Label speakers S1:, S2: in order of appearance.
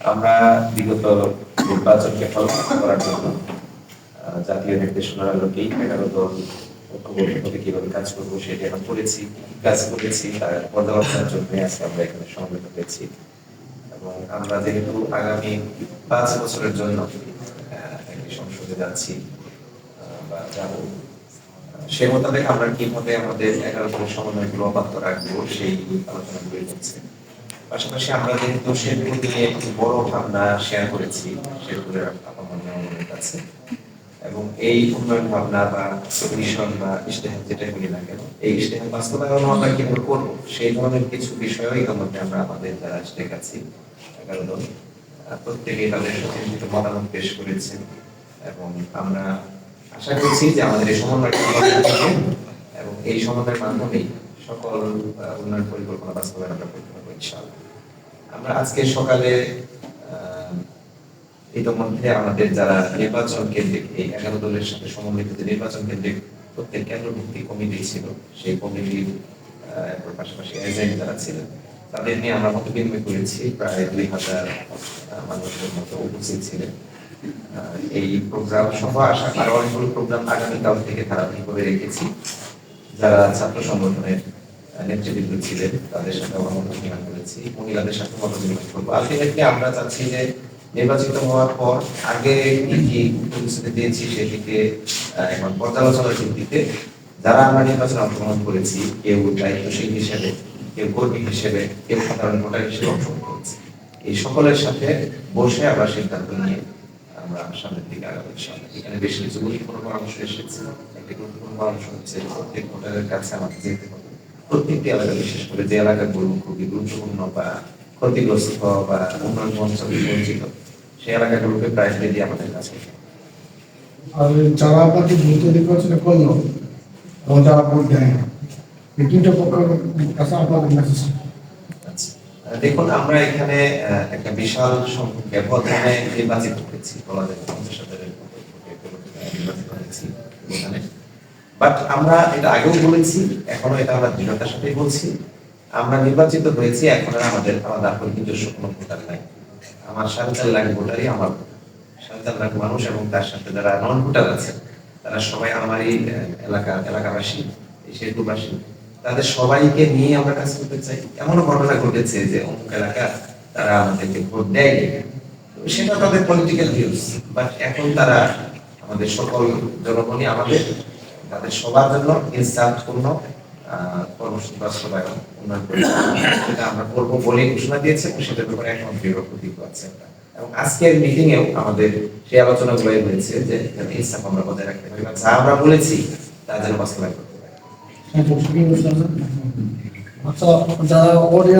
S1: আমরা বিগত নির্বাচনকে ফলপ্রসূ করার জন্য জাতীয় নির্দেশনার আলোকেই এগারো দল ঐক্যবদ্ধভাবে কীভাবে কাজ করব সেটা এখন করেছি, কাজ করেছি, তার পর্যালোচনার জন্য আজকে আমরা এখানে সমবেত হয়েছি। এবং আমরা যেহেতু আগামী পাঁচ বছরের জন্য সংসদে যাচ্ছি বা যাব সে মোতাবেক আমরা কীভাবে আমাদের এগারো সমন্বয়গুলো অব্যাহত রাখব সেই আলোচনাগুলি হচ্ছে। পাশাপাশি আমরা যেহেতু শেরপুর নিয়ে একটি বড় ভাবনা শেয়ার করেছি, শেরপুরের আপনার কাছে। এবং এই উন্নয়ন ভাবনা বা মিশন বা ইশতেহার যেটাই বলি না কেন, এই ইশতেহার বাস্তবায়ন আমরা কীভাবে করব। সেই ধরনের কিছু বিষয় ইতিমধ্যে আমরা আমাদের যারা স্টেক আছি এগারো দল প্রত্যেকেই তাদের সচেতন মতামত পেশ করেছেন এবং আমরা আশা করছি যে আমাদের এই সমন্বয় এবং এই সমন্বয়ের মাধ্যমেই সকল উন্নয়ন পরিকল্পনা বাস্তবায়ন আমরা করতে পারব, ইনশাআল্লাহ। আমরা আজকে সকালে ইতিমধ্যে আমাদের যারা নির্বাচন কেন্দ্রিক, এই এগারো দলের সাথে সমন্বিত যে নির্বাচন কেন্দ্রিক প্রত্যেক কেন্দ্রভিত্তিক কমিটি ছিল, সেই কমিটির পাশাপাশি এজেন্ট যারা ছিলেন, তাদের নিয়ে আমরা মত বিনিময় করেছি। প্রায় দুই হাজার মানুষের মতো উপস্থিত ছিলেন। এই প্রোগ্রাম সহ আসা আরও অনেকগুলো প্রোগ্রাম আগামীকাল থেকে ধারাবাহিকভাবে রেখেছি। যারা ছাত্র সংগঠনের নেতৃবৃন্দ ছিলেন, তাদের সাথে আমরা মত করেছি, মহিলাদের সাথে মত বিনিময় করব। আলটিমেটলি আমরা চাচ্ছি যে নির্বাচিত হওয়ার পর আগে কি কি প্রতিশ্রুতি দিয়েছি সেদিকে এখন পর্যালোচনার ভিত্তিতে যারা আমরা নির্বাচনে অংশগ্রহণ করেছি, কেউ দায়িত্বশীল হিসেবে, কেউ কর্মী হিসেবে, কেউ সাধারণ ভোটার হিসেবে অংশগ্রহণ করেছি। এই সকলের সাথে বসে আমরা সিদ্ধান্ত নিয়ে আমরা সামনের দিকে ইনশাআল্লাহ এখানে বেশ কিছু গুরুত্বপূর্ণ পরামর্শ এসেছে, একটি গুরুত্বপূর্ণ পরামর্শ হচ্ছে প্রত্যেক ভোটারের কাছে আমাদের যেতে হবে। প্রত্যেকটি এলাকা, বিশেষ করে যে এলাকাগুলো খুবই গুরুত্বপূর্ণ বা ক্ষতিগ্রস্ত বা উন্নয়ন সেই এলাকাগুলোকে দিয়ে আমাদের কাছে
S2: আর যারা আপনাকে ভোট নির্বাচনে করল, এবং যারা ভোট দেয় না এই আপনাদের মেসেজ
S1: দেখুন, আমরা এখানে একটা বিশাল ব্যবধানে নির্বাচিত হয়েছি, বলা বাট আমরা এটা আগেও বলেছি, এখনও এটা আমরা দৃঢ়তার সাথে বলছি। আমরা নির্বাচিত হয়েছি, এখন আমাদের আলাদা করে নিজস্ব কোনো ভোটার নাই। আমার সাড়ে চার লাখ ভোটারই আমার সাড়ে চার লাখ মানুষ এবং তার সাথে যারা নন ভোটার আছে, তারা সবাই আমারই এলাকা, এলাকাবাসী শেরপুরবাসী তাদের সবাইকে নিয়ে আমরা কাজ করতে চাই। এমনও ঘটনা ঘটেছে যে অমুক এলাকা তারা আমাদেরকে ভোট দেয়নি। তো সেটা তাদের পলিটিক্যাল ভিউজ বাট এখন তারা আমাদের সকল জনগণই আমাদের, তাদের সবার জন্য ইনসাফপূর্ণ আমরা করব ঘোষণা সেটার এখন। এবং আজকের আমাদের সেই হয়েছে যে আমরা রাখতে পারি। যা আমরা বলেছি, তা যেন বাস্তবায়ন করতে পারি
S2: আচ্ছা যারা অডিয়েন্স